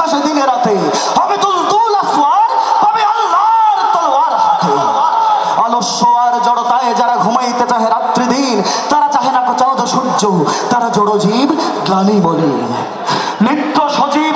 নিঃশ্বাসে দিনে রাতে হবে তুলতুল আফওয়ার হবে আল্লাহর তলোয়ার হাতে। অলস্য আর জড়তায় যারা ঘুমাইতে চাহে রাত্রি দিন তারা চাহে না চাঁদ সূর্য, তারা জড় জীব গানি বলে। নিত্য সজীব